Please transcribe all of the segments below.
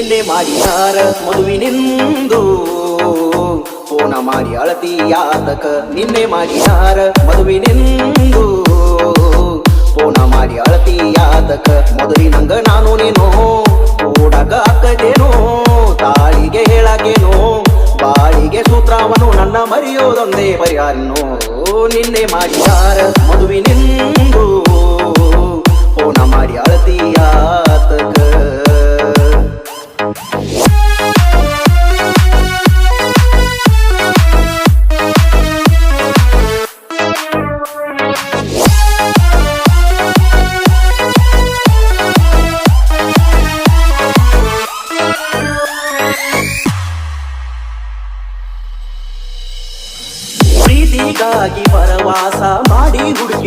ನಿನ್ನೆ ಮಾಡಿದಾರ ಮದುವಿನಿಂದು. ಫೋನ ಮಾಡಿ ಅಳತಿ ಯಾತಕ ನಿನ್ನೆ ಮಾಡಿದಾರ ಮದುವಿನಿಂದು. ಫೋನ ಮಾಡಿ ಅಳತಿ ಯಾತಕ ಮೊದಲಿನಂಗ ನಾನು ನೀನು ಕೂಡಕ ಅಕ್ಕದೇನೋ ತಾಳಿಗೆ ಹೇಳಕೇನೋ, ಬಾಳಿಗೆ ಸೂತ್ರವನು ನನ್ನ ಮರೆಯೋದೊಂದೇ ಪರಿಹಾರನು ನಿನ್ನೆ ಮಾಡಿದಾರ ಮದುವಿನಿಂದು.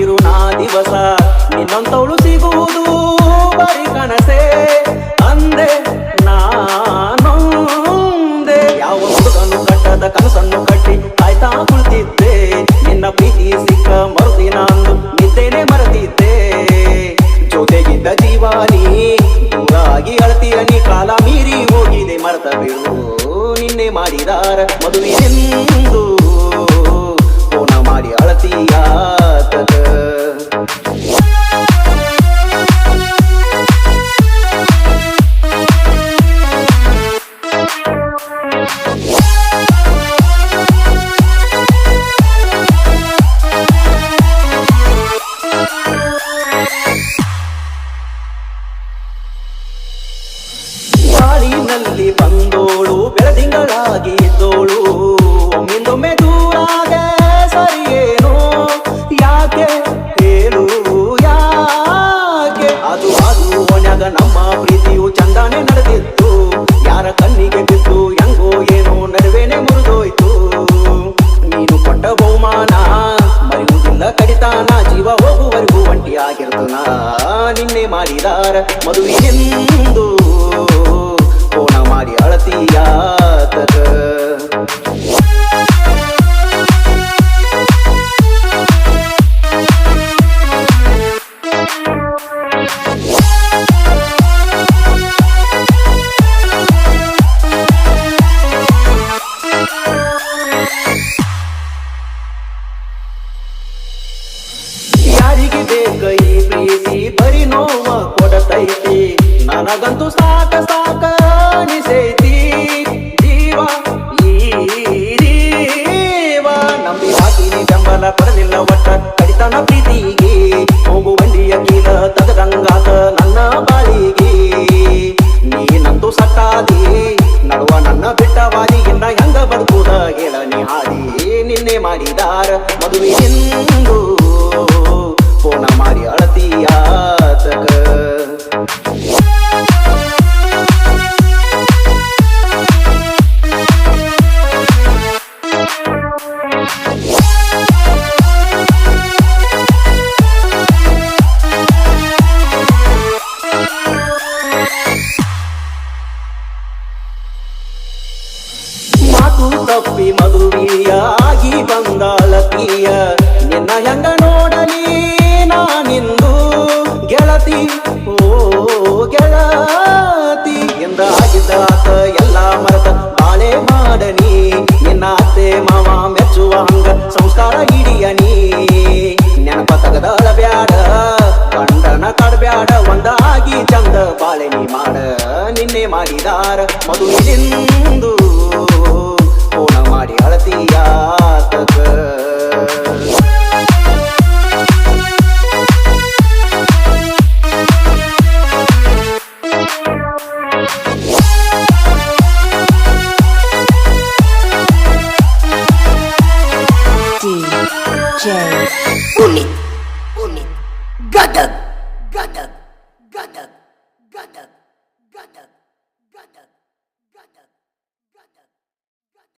ಹುಡುಕಿರು ನಾ ದಿವಸ. ಇನ್ನೊಂದವಳು ಸಿಗುವುದು ಬರಿ ಕನಸೆ. ಅಂದೆ ನಾನೊಂದೆ. ಯಾವ ಹುಡುಗನು ಕಟ್ಟದ ಕನಸನ್ನು ಕಟ್ಟಿ ಕಾಯ್ತಾ ಕುಳಿತಿದ್ದೆ. ನಿನ್ನ ಪ್ರೀತಿ ಸಿಕ್ಕ ಮರುದಿನ ಅಂದು ನಿದ್ದೇನೆ ಮರೆತಿದ್ದೆ. ಜೊತೆಗಿದ್ದ ಜೀವಾನಿ ದೂರಾಗಿ ಅಳತಿಯ ನೀ ಕಾಲ ಮೀರಿ ಹೋಗಿದೆ ಮರೆತ ನಿನ್ನೆ ಮಾಡಿದಾರ ಅದು ನಮ್ಮ ಪ್ರೀತಿಯು ಚಂದಾನೆ ನಡೆದಿತ್ತು. ಯಾರ ಕಣ್ಣಿಗೆ ಬಿದ್ದು ನನಗಂತೂ ಸಾಕ ಸಾಕ ಅನಿಸೈತಿ ಜೀವ ಈ ಜೀವ ನಂಬಿ ಹಾಕಿನಿ ಬೆಂಬಲ ಕೊಡಲಿಲ್ಲ ಒಟ್ಟ ಕಡಿತನ ತಪ್ಪಿ ಮದುವಿಯ ಆಗಿ ಬಂದಾಳತಿಯ ನಿನ್ನ ಹೆಂಗ ಸಂಸ್ಕಾರ ಹಿಡಿಯ ನೀ. ನೆನಪ ತಗದಳ ಬ್ಯಾಡ.